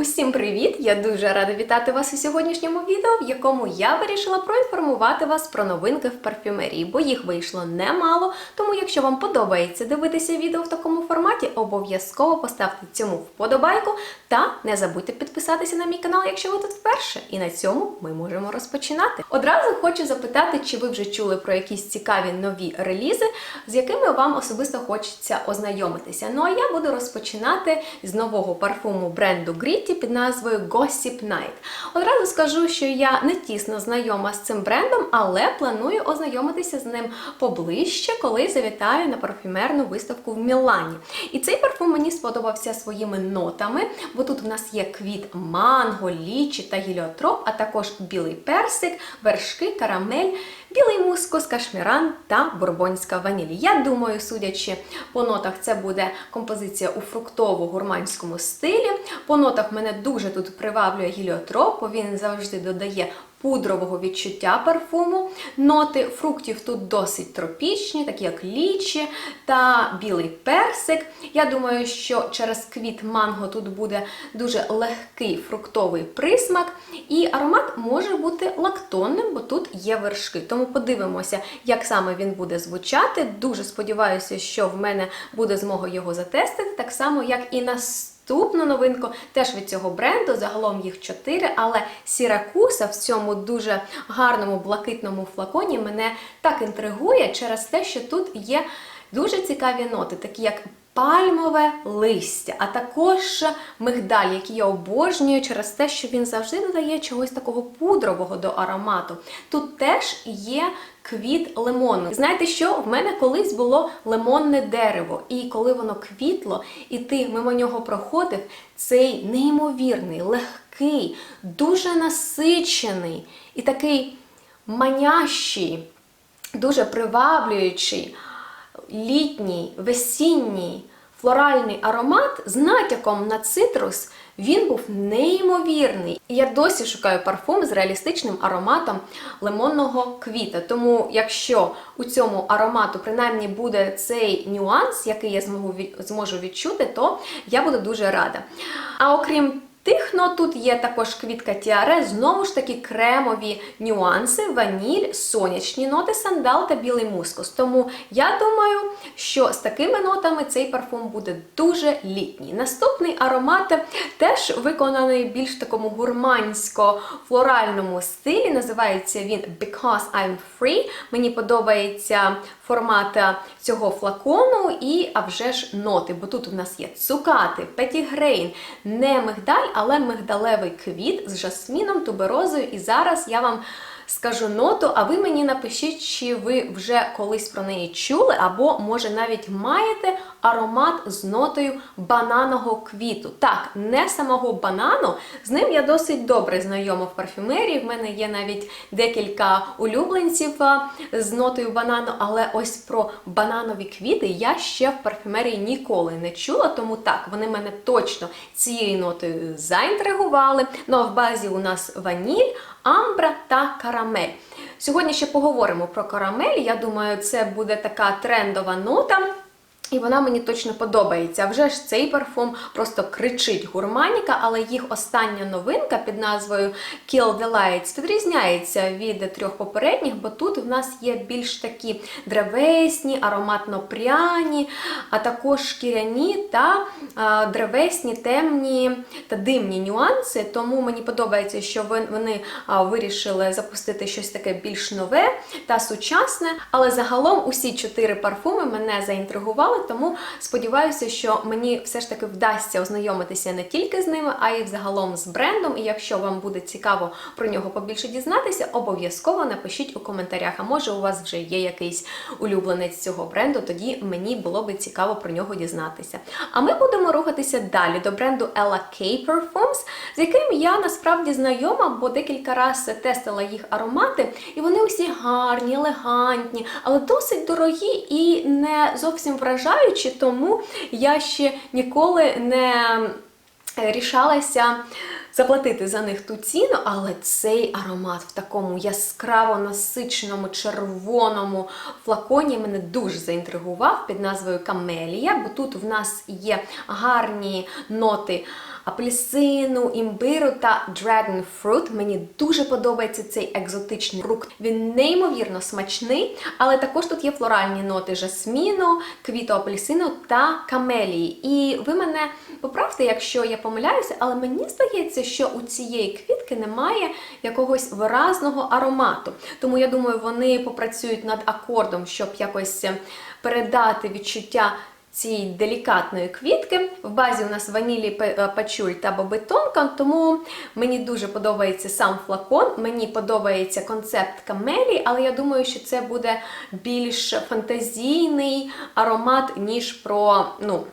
Усім привіт! Я дуже рада вітати вас у сьогоднішньому відео, в якому я вирішила проінформувати вас про новинки в парфюмерії, бо їх вийшло немало. Тому, якщо вам подобається дивитися відео в такому форматі, обов'язково поставте цьому вподобайку та не забудьте підписатися на мій канал, якщо ви тут вперше. І на цьому ми можемо розпочинати. Одразу хочу запитати, чи ви вже чули про якісь цікаві нові релізи, з якими вам особисто хочеться ознайомитися. Ну а я буду розпочинати з нового парфуму бренду Gritty під назвою Gossip Night. Одразу скажу, що я не тісно знайома з цим брендом, але планую ознайомитися з ним поближче, коли завітаю на парфюмерну виставку в Мілані. І цей парфум мені сподобався своїми нотами, бо тут в нас є квіт манго, лічі та гіліотроп, а також білий персик, вершки, карамель. Білий мускус, кашміран та бурбонська ваніль. Я думаю, судячи по нотах, це буде композиція у фруктово-гурманському стилі. По нотах мене дуже тут приваблює гіліотроп, бо він завжди додає пудрового відчуття парфуму. Ноти фруктів тут досить тропічні, такі як лічі та білий персик. Я думаю, що через квіт манго тут буде дуже легкий фруктовий присмак, і аромат може бути лактонним, бо тут є вершки. Тому подивимося, як саме він буде звучати. Дуже сподіваюся, що в мене буде змога його затестити, так само, як і на Наступну новинку теж від цього бренду, загалом їх чотири, але Сіракуса в цьому дуже гарному блакитному флаконі мене так інтригує через те, що тут є дуже цікаві ноти, такі як пальмове листя, а також мигдаль, який я обожнюю через те, що він завжди додає чогось такого пудрового до аромату. Тут теж є квіт лимону. Знаєте що? В мене колись було лимонне дерево, і коли воно квітло, і ти мимо нього проходив, цей неймовірний, легкий, дуже насичений і такий манящий, дуже приваблюючий літній, весінній, флоральний аромат з натяком на цитрус, він був неймовірний. І я досі шукаю парфум з реалістичним ароматом лимонного квіта. Тому, якщо у цьому аромату принаймні буде цей нюанс, який я зможу, відчути, то я буду дуже рада. А окрім Тих нот тут є також квітка тіаре, знову ж таки кремові нюанси, ваніль, сонячні ноти, сандал та білий мускус. Тому я думаю, що з такими нотами цей парфум буде дуже літній. Наступний аромат теж виконаний більш такому гурмансько-флоральному стилі. Називається він Because I'm Free. Мені подобається формат цього флакону і, а вже ж, ноти, бо тут у нас є цукати, петігрейн, не мигдаль, але мигдалевий квіт з жасміном, туберозою. І зараз я вам скажу ноту, а ви мені напишіть, чи ви вже колись про неї чули, або, може, навіть маєте аромат з нотою бананого квіту. Так, не самого банану, з ним я досить добре знайома в парфюмерії. В мене є навіть декілька улюбленців з нотою банану, але ось про бананові квіти я ще в парфюмерії ніколи не чула, тому так, вони мене точно цією нотою заінтригували. Ну а в базі у нас ваніль, амбра та карамель. Сьогодні ще поговоримо про карамель. Я думаю, це буде така трендова нота. І вона мені точно подобається. Вже ж цей парфум просто кричить гурманіка, але їх остання новинка під назвою Kill the Lights відрізняється від трьох попередніх, бо тут в нас є більш такі древесні, ароматно-пряні, а також шкіряні та древесні, темні та димні нюанси. Тому мені подобається, що вони вирішили запустити щось таке більш нове та сучасне. Але загалом усі чотири парфуми мене заінтригували тому сподіваюся, що мені все ж таки вдасться ознайомитися не тільки з ними, а й взагалом з брендом. І якщо вам буде цікаво про нього побільше дізнатися, обов'язково напишіть у коментарях. А може у вас вже є якийсь улюбленець цього бренду, тоді мені було би цікаво про нього дізнатися. А ми будемо рухатися далі до бренду Ella K Perfumes, з яким я насправді знайома, бо декілька разів тестила їх аромати, і вони усі гарні, елегантні, але досить дорогі і не зовсім вражають вражаючі, тому я ще ніколи не рішалася заплатити за них ту ціну, але цей аромат в такому яскраво насиченому червоному флаконі мене дуже заінтригував під назвою Камелія, бо тут в нас є гарні ноти апельсину, імбиру та dragon fruit. Мені дуже подобається цей екзотичний фрукт. Він неймовірно смачний, але також тут є флоральні ноти жасміну, квіту апельсину та камелії. І ви мене поправте, якщо я помиляюся, але мені здається, що у цієї квітки немає якогось виразного аромату. Тому я думаю, вони попрацюють над акордом, щоб якось передати відчуття цієї делікатної квітки. В базі у нас ванілі е, пачуль та бобетонка, тому мені дуже подобається сам флакон, мені подобається концепт камелі, але я думаю, що це буде більш фантазійний аромат, ніж про, ну,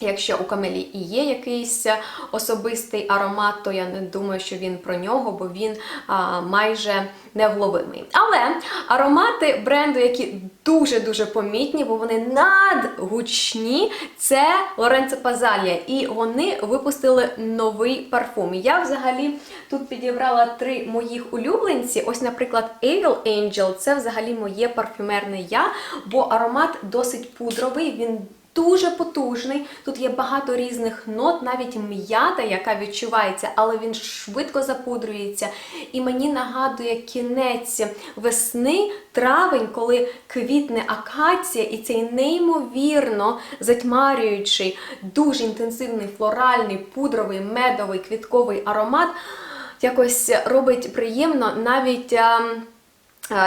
Якщо у Камелі і є якийсь особистий аромат, то я не думаю, що він про нього, бо він а, майже невловимий. Але аромати бренду, які дуже-дуже помітні, бо вони надгучні, це Лоренцо Пазалія. І вони випустили новий парфум. Я взагалі тут підібрала три моїх улюбленці. Ось, наприклад, Evil Angel це взагалі моє парфюмерне я, бо аромат досить пудровий. Він дуже потужний. Тут є багато різних нот, навіть м'ята, яка відчувається, але він швидко запудрюється. І мені нагадує кінець весни, травень, коли квітне акація, і цей неймовірно затьмарюючий, дуже інтенсивний флоральний, пудровий, медовий, квітковий аромат якось робить приємно навіть.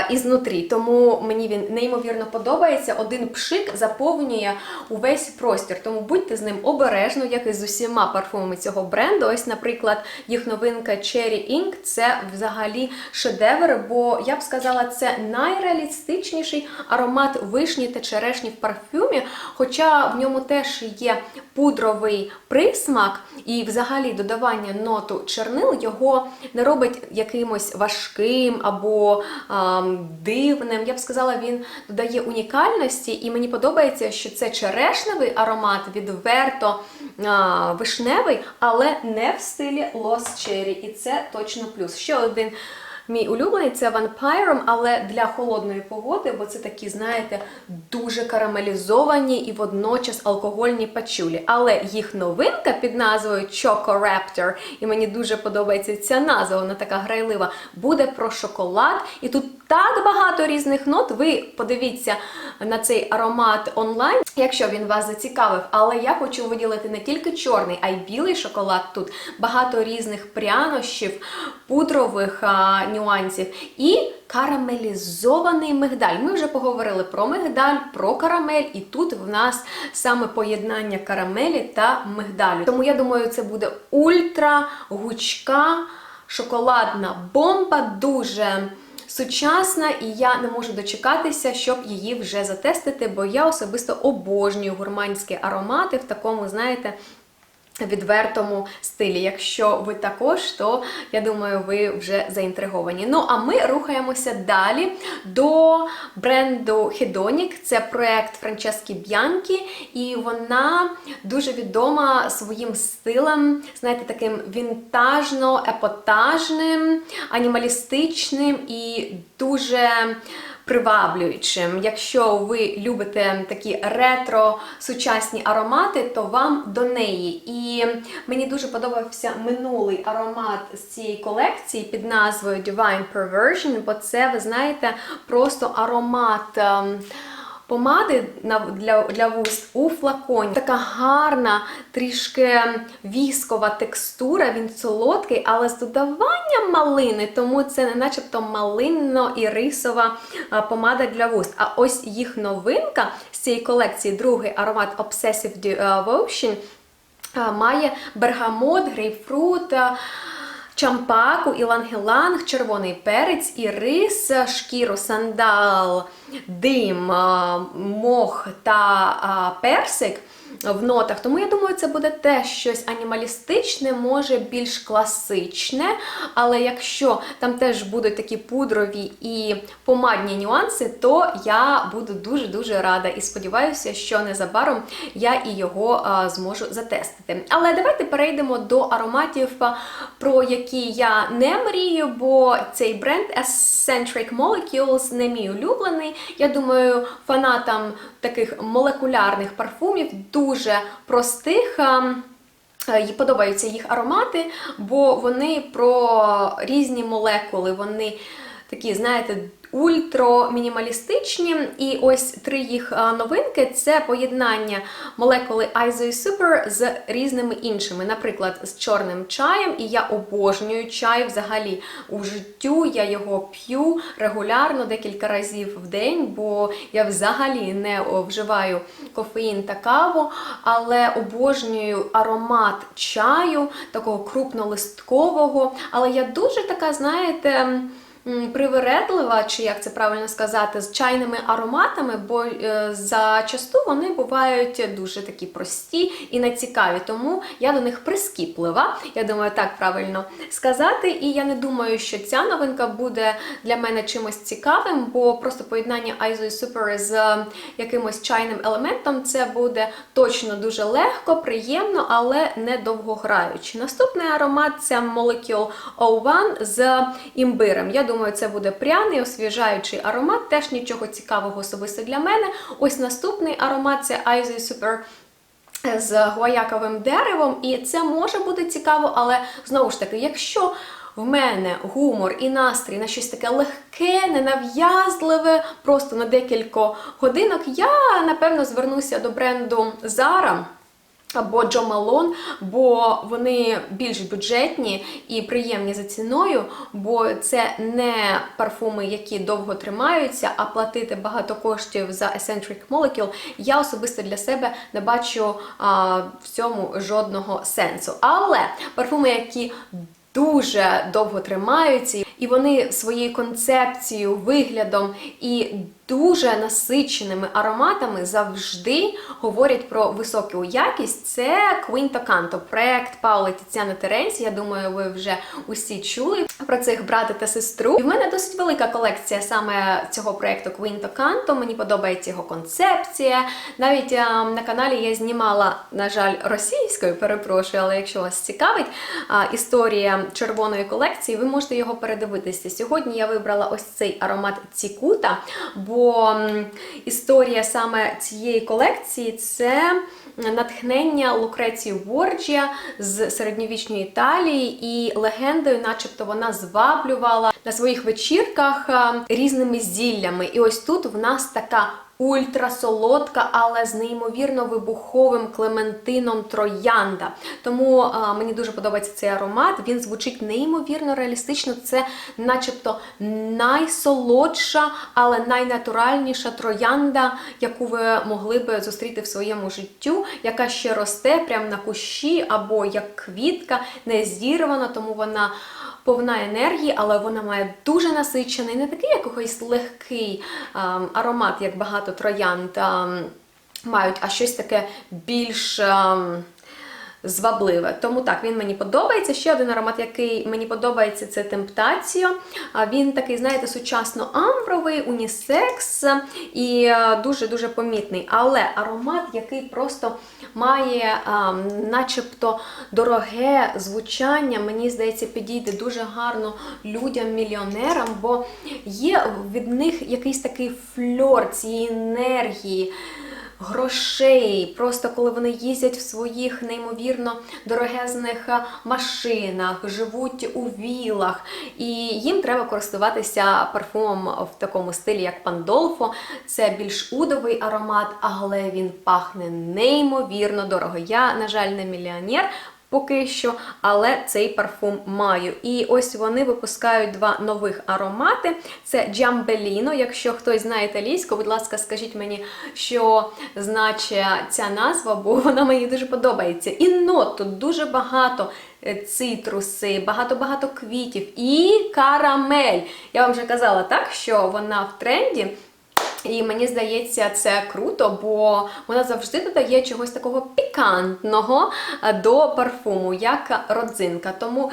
Ізнутрі, тому мені він неймовірно подобається. Один пшик заповнює увесь простір. Тому будьте з ним обережно, як і з усіма парфумами цього бренду. Ось, наприклад, їх новинка Cherry Ink це взагалі шедевр, бо я б сказала, це найреалістичніший аромат вишні та черешні в парфюмі. Хоча в ньому теж є пудровий присмак, і взагалі додавання ноту чернил його не робить якимось важким або дивним. Я б сказала, він додає унікальності, і мені подобається, що це черешневий аромат, відверто вишневий, але не в стилі Lost Cherry. І це точно плюс. Ще один. Мій улюблений це Vampire, але для холодної погоди, бо це такі, знаєте, дуже карамелізовані і водночас алкогольні пачулі. Але їх новинка під назвою Choco Raptor, і мені дуже подобається ця назва, вона така грайлива, буде про шоколад. І тут так багато різних нот. Ви подивіться на цей аромат онлайн, якщо він вас зацікавив. Але я хочу виділити не тільки чорний, а й білий шоколад тут. Багато різних прянощів, пудрових а, нюансів і карамелізований мигдаль. Ми вже поговорили про мигдаль, про карамель, і тут в нас саме поєднання карамелі та мигдалю. Тому я думаю, це буде ультра гучка шоколадна бомба, дуже сучасна, і я не можу дочекатися, щоб її вже затестити, бо я особисто обожнюю гурманські аромати в такому, знаєте, відвертому стилі. Якщо ви також, то я думаю, ви вже заінтриговані. Ну, а ми рухаємося далі до бренду Hedonic. Це проект Франчески Б'янкі, і вона дуже відома своїм стилем, знаєте, таким вінтажно-епотажним, анімалістичним і дуже приваблюючим. Якщо ви любите такі ретро сучасні аромати, то вам до неї. І мені дуже подобався минулий аромат з цієї колекції під назвою Divine Perversion, бо це, ви знаєте, просто аромат. Помади для, для вуст у флаконі. Така гарна, трішки віскова текстура, він солодкий, але з додаванням малини, тому це не начебто малинно-ірисова а, помада для вуст. А ось їх новинка з цієї колекції, другий аромат Obsessive Devotion, має бергамот, грейпфрут. Чампаку, ілангеланг, червоний перець, ірис, шкіру, сандал, дим, мох та персик в нотах. Тому я думаю, це буде теж щось анімалістичне, може більш класичне. Але якщо там теж будуть такі пудрові і помадні нюанси, то я буду дуже-дуже рада і сподіваюся, що незабаром я і його зможу затестити. Але давайте перейдемо до ароматів, про які я не мрію, бо цей бренд Eccentric Molecules не мій улюблений. Я думаю, фанатам таких молекулярних парфумів дуже простих. Е, їй подобаються їх аромати, бо вони про різні молекули, вони такі, знаєте, ультрамінімалістичні. І ось три їх новинки це поєднання молекули Iso Super з різними іншими, наприклад, з чорним чаєм. І я обожнюю чай взагалі у життю. Я його п'ю регулярно декілька разів в день, бо я взагалі не вживаю кофеїн та каву, але обожнюю аромат чаю, такого крупнолисткового. Але я дуже така, знаєте. Привередлива, чи як це правильно сказати, з чайними ароматами, бо е, зачасту вони бувають дуже такі прості і нецікаві. Тому я до них прискіплива. Я думаю, так правильно сказати. І я не думаю, що ця новинка буде для мене чимось цікавим, бо просто поєднання Iso Super з е, якимось чайним елементом це буде точно дуже легко, приємно, але не довгограюче. Наступний аромат це Molecule O1 з імбирем. Я думаю, це буде пряний, освіжаючий аромат, теж нічого цікавого особисто для мене. Ось наступний аромат це Iso Super з гуаяковим деревом, і це може бути цікаво, але знову ж таки, якщо в мене гумор і настрій на щось таке легке, ненав'язливе, просто на декілька годинок, я напевно звернуся до бренду Zara. Або Джо Малон, бо вони більш бюджетні і приємні за ціною, бо це не парфуми, які довго тримаються, а платити багато коштів за Eccentric Molecule я особисто для себе не бачу а, в цьому жодного сенсу. Але парфуми, які дуже довго тримаються, і вони своєю концепцією, виглядом і дуже насиченими ароматами завжди говорять про високу якість. Це Quinto Canto, проект Паули Тіціани Теренсі. Я думаю, ви вже усі чули про цих брата та сестру. І в мене досить велика колекція саме цього проекту Quinto Canto. Мені подобається його концепція. Навіть а, на каналі я знімала, на жаль, російською, перепрошую, але якщо вас цікавить а, історія червоної колекції, ви можете його передивитися. Сьогодні я вибрала ось цей аромат Цікута, бо м, історія саме цієї колекції це натхнення Лукреції Борджія з середньовічної Італії і легендою, начебто, вона зваблювала на своїх вечірках різними зіллями. І ось тут в нас така ультрасолодка, але з неймовірно вибуховим клементином троянда. Тому а, мені дуже подобається цей аромат. Він звучить неймовірно реалістично. Це, начебто, найсолодша, але найнатуральніша троянда, яку ви могли би зустріти в своєму життю, яка ще росте прямо на кущі або як квітка, не зірвана, тому вона повна енергії, але вона має дуже насичений, не такий якийсь легкий ем, аромат, як багато троянд ем, мають, а щось таке більш. ем, Звабливе. Тому так, він мені подобається. Ще один аромат, який мені подобається, це Темптаціо. Він такий, знаєте, сучасно амбровий, унісекс і е, дуже-дуже помітний. Але аромат, який просто має а, начебто дороге звучання, мені здається, підійде дуже гарно людям-мільйонерам, бо є від них якийсь такий фльор цієї енергії грошей, просто коли вони їздять в своїх неймовірно дорогезних машинах, живуть у вілах, і їм треба користуватися парфумом в такому стилі, як Пандолфо. Це більш удовий аромат, але він пахне неймовірно дорого. Я, на жаль, не мільйонер. Поки що, але цей парфум маю. І ось вони випускають два нових аромати: це Джамбеліно. Якщо хтось знає італійську, будь ласка, скажіть мені, що значить ця назва, бо вона мені дуже подобається. І нот тут дуже багато. е, Цитруси, багато-багато квітів і карамель. Я вам вже казала так, що вона в тренді. І мені здається, це круто, бо вона завжди додає чогось такого пікантного е, до парфуму, як родзинка. Тому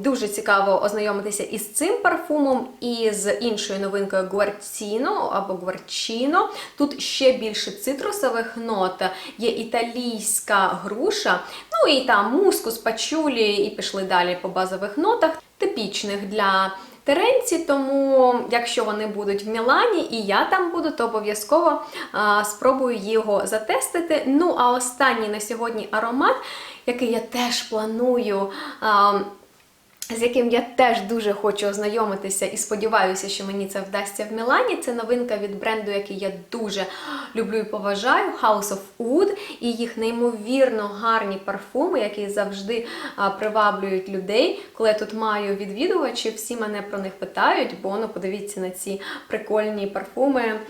дуже цікаво ознайомитися із цим парфумом і з іншою новинкою Гуарціно або Гуарчіно. Тут ще більше цитрусових нот, є італійська груша, ну і там мускус, пачулі, і пішли далі по базових нотах, типічних для Теренці, тому якщо вони будуть в Мілані і я там буду, то обов'язково спробую його затестити. Ну, а останній на сьогодні аромат, який я теж планую. А, з яким я теж дуже хочу ознайомитися і сподіваюся, що мені це вдасться в Мілані. Це новинка від бренду, який я дуже люблю і поважаю, House of Wood, і їх неймовірно гарні парфуми, які завжди приваблюють людей. Коли я тут маю відвідувачів, всі мене про них питають, бо ну подивіться на ці прикольні парфуми.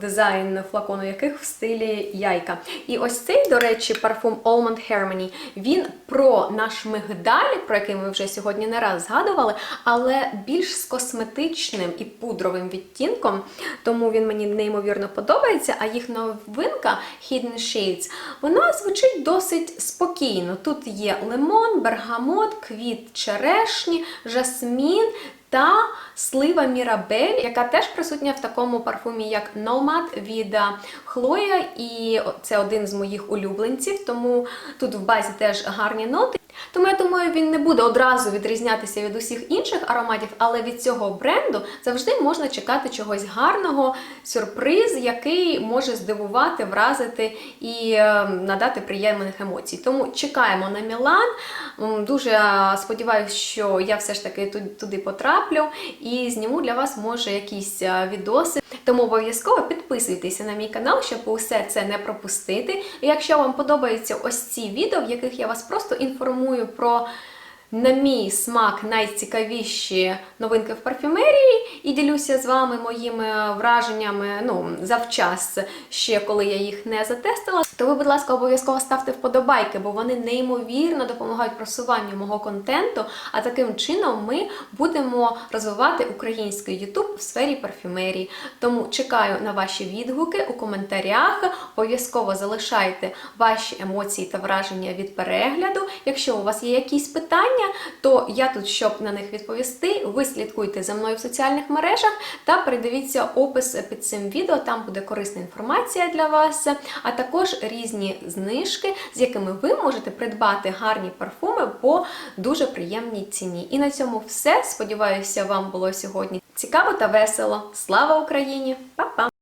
Дизайн флакону яких в стилі яйка. І ось цей, до речі, парфум Almond Harmony, він про наш мигдаль, про який ми вже сьогодні не раз згадували, але більш з косметичним і пудровим відтінком, тому він мені неймовірно подобається. А їх новинка Hidden Shades, вона звучить досить спокійно. Тут є лимон, бергамот, квіт черешні, жасмін. Та слива Мірабель, яка теж присутня в такому парфумі, як Nomad від Хлоя, і це один з моїх улюбленців, тому тут в базі теж гарні ноти. Тому я думаю, він не буде одразу відрізнятися від усіх інших ароматів, але від цього бренду завжди можна чекати чогось гарного, сюрприз, який може здивувати, вразити і е, надати приємних емоцій. Тому чекаємо на Мілан. Дуже е, сподіваюся, що я все ж таки туди потраплю і зніму для вас, може, якісь е, відоси. Тому обов'язково підписуйтеся на мій канал, щоб усе це не пропустити. І якщо вам подобаються ось ці відео, в яких я вас просто інформую про. На мій смак найцікавіші новинки в парфюмерії і ділюся з вами моїми враженнями ну, завчас, ще коли я їх не затестила. То ви, будь ласка, обов'язково ставте вподобайки, бо вони неймовірно допомагають просуванню мого контенту. А таким чином ми будемо розвивати український YouTube в сфері парфюмерії. Тому чекаю на ваші відгуки у коментарях. Обов'язково залишайте ваші емоції та враження від перегляду. Якщо у вас є якісь питання, то я тут, щоб на них відповісти, ви слідкуйте за мною в соціальних мережах та передивіться опис під цим відео. Там буде корисна інформація для вас, а також різні знижки, з якими ви можете придбати гарні парфуми по дуже приємній ціні. І на цьому все. Сподіваюся, вам було сьогодні цікаво та весело. Слава Україні! Па-па!